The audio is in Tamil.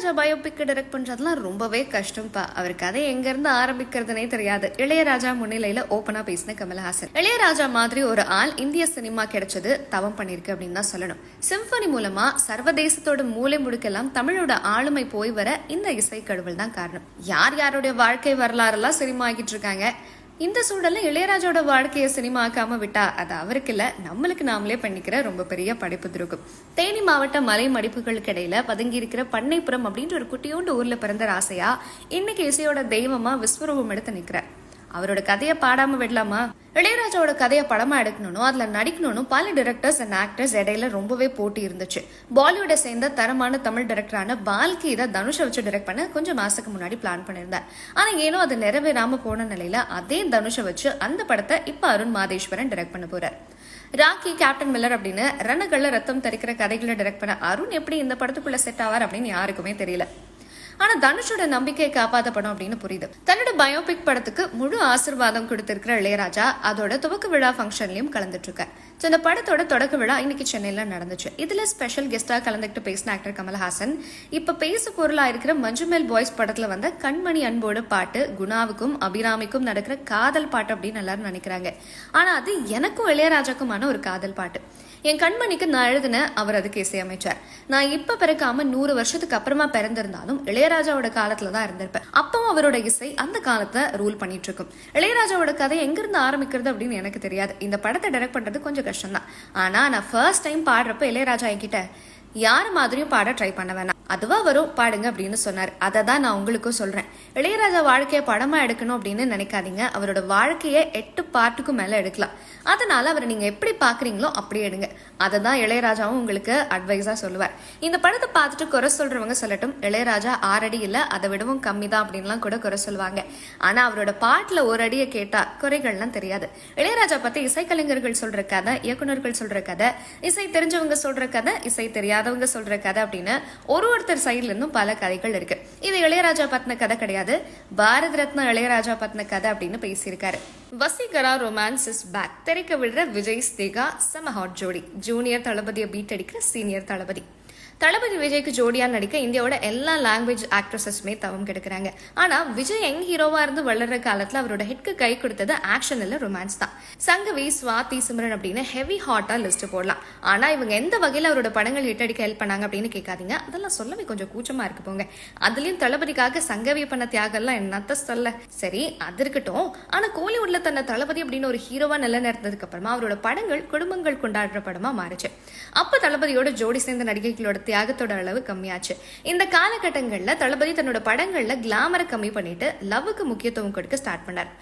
இளையராஜா பயோபிக் டைரக்ட் பண்ணுறதுலாம் ரொம்பவே கஷ்டம்ப்பா அவர் கதை எங்கேருந்து ஆரம்பிக்கிறதுனே தெரியாது. இளையராஜா முன்னிலையில ஓபனா பேசின கமலஹாசன். இளையராஜா மாதிரி ஒரு ஆள் இந்திய சினிமா கிடைச்சது தவம் பண்ணிருக்கு அப்படின்னு தான் சொல்லணும். சிம்பனி மூலமா சர்வதேசத்தோட மூலை முடுக்கெல்லாம் தமிழோட ஆளுமை போய் வர இந்த இசை கடவுள் தான் காரணம். யார் யாருடைய வாழ்க்கை வரலாறுலாம் சினிமா ஆகிட்டு இருக்காங்க? இந்த சூழல்ல இளையராஜோட வாழ்க்கையை சினிமா ஆக்காம விட்டா அது அவருக்கு இல்ல. நம்மளுக்கு நாமளே பண்ணிக்கிற ரொம்ப பெரிய படைப்பு துருக்கும் தேனி மாவட்ட மலை மடிப்புகளுக்கு இடையில பதுங்கி இருக்கிற பண்ணைப்புறம் அப்படின்ற ஒரு குட்டியோண்டு ஊர்ல பிறந்த ராசையா இன்னைக்கு இசையோட தெய்வமா விஸ்வரூபம் எடுத்து நிக்கிறார். அவரோட கதையை பாடாம விடலாமா? இளையராஜாவோட கதையை படமா எடுக்கணும் அதுல நடிக்கணும் பல டிரெக்டர்ஸ் அண்ட் ஆக்டர்ஸ் இடையில ரொம்பவே போட்டி இருந்துச்சு. பாலிவுட்டை சேர்ந்த தரமான தமிழ் டைரக்டரான பால்கி இதை தனுஷை வச்சு டிரெக்ட் பண்ண கொஞ்சம் மாசத்துக்கு முன்னாடி பிளான் பண்ணியிருந்தார். ஆனா ஏனோ அது நிறைவேறாம போன நிலையில அதே தனுஷை வச்சு அந்த படத்தை இப்ப அருண் மாதேஸ்வரன் டிரெக்ட் பண்ண போறார். ராக்கி கேப்டன் மில்லர் அப்படின்னு ரணகல்ல ரத்தம் தரிக்கிற கதைகளை டிரெக்ட் பண்ண அருண் எப்படி இந்த படத்துக்குள்ள செட் ஆவார் அப்படின்னு யாருக்குமே தெரியல. ஆனா தனுஷோட நம்பிக்கையை காப்பாத படம் அப்படின்னு புரியுது. தன்னோட பயோபிக் படத்துக்கு முழு ஆசிர்வாதம் கொடுத்திருக்கிற இளையராஜா அதோட துவக்க விழா ஃபங்க்ஷன்லயும் கலந்துட்டு இருக்கார் ஸோ இந்த படத்தோட தொடக்க விழா இன்னைக்கு சென்னையில நடந்துச்சு. இதுல ஸ்பெஷல் கெஸ்ட்டாக கலந்துக்கிட்டு பேசின ஆக்டர் கமல்ஹாசன். இப்போ பேசு பொருளா இருக்கிற மஞ்சுமேல் பாய்ஸ் படத்தில் வந்த கண்மணி அன்போட பாட்டு குணாவுக்கும் அபிராமிக்கும் நடக்கிற காதல் பாட்டு அப்படின்னு எல்லாரும் நினைக்கிறாங்க. ஆனால் அது எனக்கும் இளையராஜாக்குமான ஒரு காதல் பாட்டு. என் கண்மணிக்கு நான் எழுதின அவர் அதுக்கு இசையமைச்சார். நான் இப்போ பிறக்காம நூறு வருஷத்துக்கு அப்புறமா பிறந்திருந்தாலும் இளையராஜாவோட காலத்துல தான் இருந்திருப்பேன். அப்பவும் அவரோட இசை அந்த காலத்தை ரூல் பண்ணிட்டு இருக்கும் இளையராஜாவோட கதை எங்கிருந்து ஆரம்பிக்கிறது அப்படின்னு எனக்கு தெரியாது. இந்த படத்தை டைரக்ட் பண்றது கொஞ்சம் கஷ்டம் தான் ஆனா நான் ஃபர்ஸ்ட் டைம் பாடுறப்ப இளையராஜா என்கிட்ட யார் மாதிரியும் பாட ட்ரை பண்ண வேணாம். அதுவா வரும் பாடுங்க அப்படின்னு சொன்னார். அதை தான் நான் உங்களுக்கும் சொல்றேன். இளையராஜா வாழ்க்கையை படமா எடுக்கணும் அப்படின்னு நினைக்காதீங்க. அவரோட வாழ்க்கையை எட்டு பாட்டுக்கும் மேல எடுக்கலாம். அதனால அவரை நீங்க எப்படி பாக்குறீங்களோ அப்படியே எடுங்க. அதை தான் இளையராஜாவும் உங்களுக்கு அட்வைஸா சொல்லுவார். இந்த படத்தை பார்த்துட்டு குறை சொல்றவங்க சொல்லட்டும். இளையராஜா ஆறு அடி இல்ல அதை விடவும் கம்மி தான் அப்படின்லாம் கூட குறை சொல்லுவாங்க. ஆனா அவரோட பாட்டுல ஒரு அடியை கேட்டா குறைகள்லாம் தெரியாது. இளையராஜா பத்தி இசைக்கலைஞர்கள் சொல்ற கதை இயக்குனர்கள் சொல்ற கதை இசை தெரிஞ்சவங்க சொல்ற கதை இசை தெரியாது தெரியாதவங்க சொல்ற கதை அப்படின்னு ஒரு ஒருத்தர் சைட்ல இருந்தும் பல கதைகள் இருக்கு. இது இளையராஜா பத்தின கதை கிடையாது. பாரத ரத்னா இளையராஜா பத்தின கதை அப்படின்னு பேசியிருக்காரு. வசீகரா ரொமான்ஸ் இஸ் பேக் திரைக்க விடுற விஜய் ஸ்தேகா செம ஹாட் ஜோடி. ஜூனியர் தளபதியை பீட் அடிக்கிற சீனியர் தளபதி. தளபதி விஜய்க்கு ஜோடியாக நடிக்க இந்தியாவோட எல்லா லாங்குவேஜ் ஆக்ட்ரஸஸுமே தவம் கெடுக்கிறாங்க. ஆனால் விஜய் யங் ஹீரோவாக இருந்து வளர்ற காலத்தில் அவரோட ஹிட்க்கு கை கொடுத்தது ஆக்ஷன் இல்லை ரொமான்ஸ் தான். சங்கவி ஸ்வாதி சிம்ரன் அப்படின்னு ஹெவி ஹாட்டாக லிஸ்ட் போடலாம். ஆனால் இவங்க எந்த வகையில் அவரோட படங்கள் ஹிட் அடிக்க ஹெல்ப் பண்ணாங்க அப்படின்னு கேட்காதீங்க. அதெல்லாம் சொல்லவே கொஞ்சம் கூச்சமாக இருக்கு போங்க. அதுலேயும் தளபதிக்காக சங்கவி பண்ண தியாகம்லாம் என்னத்த சொல்ல? சரி அது இருக்கட்டும். ஆனால் கோலிவுட்ல தன்னை தளபதி அப்படின்னு ஒரு ஹீரோவா நிலைநிறுத்ததுக்கு அப்புறமா அவரோட படங்கள் குடும்பங்கள் கொண்டாடுற படமாக மாறுச்சு. அப்போ தளபதியோட ஜோடி சேர்ந்த நடிகைகளோட தியாகத்தோட அளவு கம்மியாச்சு. இந்த காலகட்டங்களில் தளபதி தன்னோட படங்களில் கிளாமரை கம்மி பண்ணிட்டு லவ்வுக்கு முக்கியத்துவம் கொடுக்க ஸ்டார்ட் பண்ணார்.